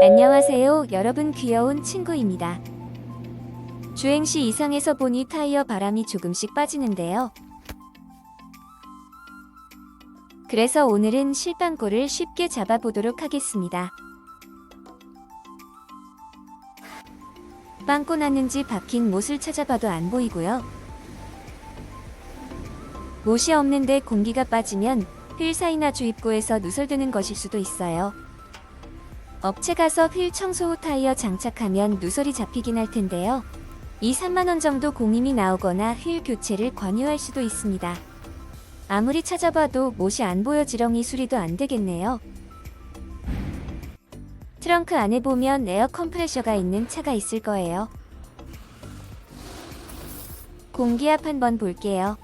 안녕하세요, 여러분 귀여운 친구입니다. 주행 시 이상에서 보니 타이어 바람이 조금씩 빠지는데요. 그래서 오늘은 실방골을 쉽게 잡아보도록 하겠습니다. 빵꾸 났는지 박힌 못을 찾아봐도 안 보이고요. 못이 없는데 공기가 빠지면 휠 사이나 주입구에서 누설드는 것일 수도 있어요. 업체 가서 휠 청소 후 타이어 장착하면 누설이 잡히긴 할 텐데요. 2, 3만원 정도 공임이 나오거나 휠 교체를 권유할 수도 있습니다. 아무리 찾아봐도 못이 안 보여 지렁이 수리도 안 되겠네요. 트렁크 안에 보면 에어 컴프레셔가 있는 차가 있을 거예요. 공기압 한번 볼게요.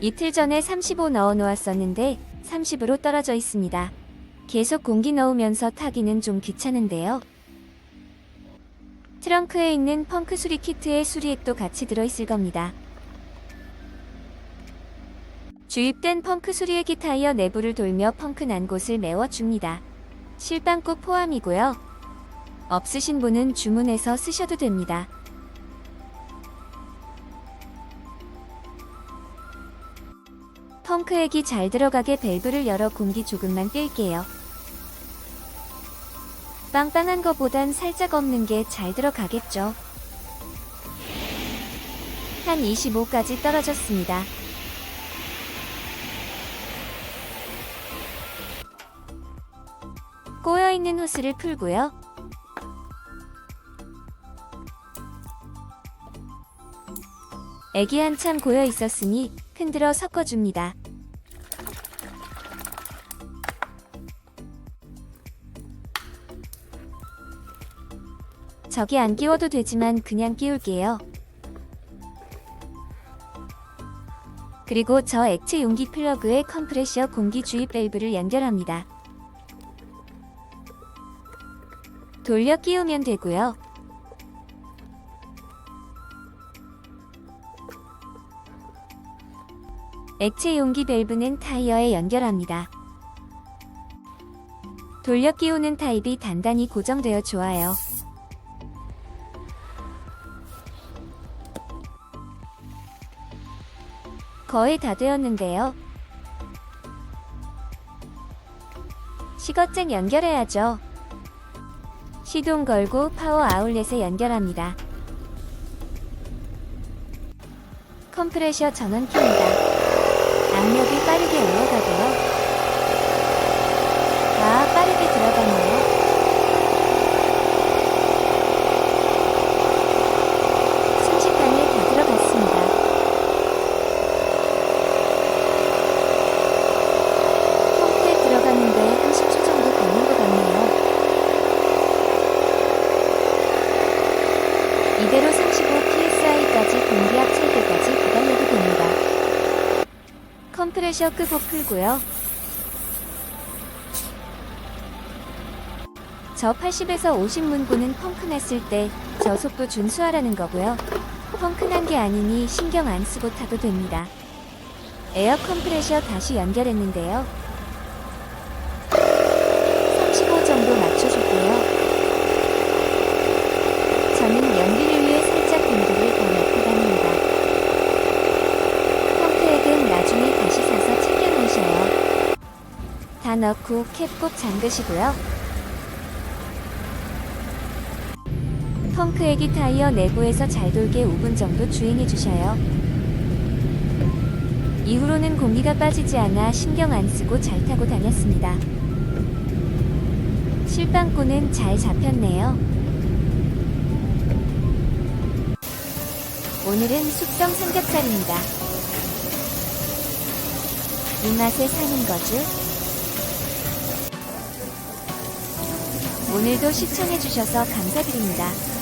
이틀 전에 35 넣어 놓았었는데 30으로 떨어져 있습니다. 계속 공기 넣으면서 타기는 좀 귀찮은데요. 트렁크에 있는 펑크 수리 키트에 수리액도 같이 들어있을 겁니다. 주입된 펑크 수리액이 타이어 내부를 돌며 펑크 난 곳을 메워줍니다. 실방구 포함이고요. 없으신 분은 주문해서 쓰셔도 됩니다. 펑크액이 잘 들어가게 밸브를 열어 공기 조금만 뺄게요. 빵빵한 거보단 살짝 없는 게 잘 들어가겠죠. 한 25까지 떨어졌습니다. 꼬여있는 호스를 풀고요. 액이 한참 고여 있었으니 흔들어 섞어줍니다. 저기 안 끼워도 되지만 그냥 끼울게요. 그리고 저 액체 용기 플러그에 컴프레셔 공기 주입 밸브를 연결합니다. 돌려 끼우면 되고요. 액체 용기 밸브는 타이어에 연결합니다. 돌려 끼우는 타입이 단단히 고정되어 좋아요. 거의 다 되었는데요. 시거잭 연결해야죠. 시동 걸고 파워 아울렛에 연결합니다. 컴프레셔 전원 킵니다. 압력이 빠르게 올라가고요. 아, 빠르게 들어가네요. 순식간에 다 들어갔습니다. 펌프에 들어갔는데 한 10초 정도 걸린 것 같네요. 이대로 35 psi까지 공기압 찰 때까지 기다려도 됩니다. 컴프레셔 끄고 풀고요. 저 80에서 50 문구는 펑크 났을 때 저 속도 준수하라는 거고요. 펑크 난 게 아니니 신경 안 쓰고 타도 됩니다. 에어 컴프레셔 다시 연결했는데요. 35 정도 맞춰줬고요. 저는 연비를 위해 살짝 공기를 더 넣고 다닙니다. 펌프액은 나중에 다시 사서 챙겨 놓으셔요. 다 넣고 캡꼭 잠그시고요. 펑크액이 타이어 내부에서 잘 돌게 5분 정도 주행해 주셔요. 이후로는 공기가 빠지지 않아 신경 안 쓰고 잘 타고 다녔습니다. 실방구는 잘 잡혔네요. 오늘은 숙성 삼겹살입니다. 이 맛에 사는 거죠? 오늘도 시청해주셔서 감사드립니다.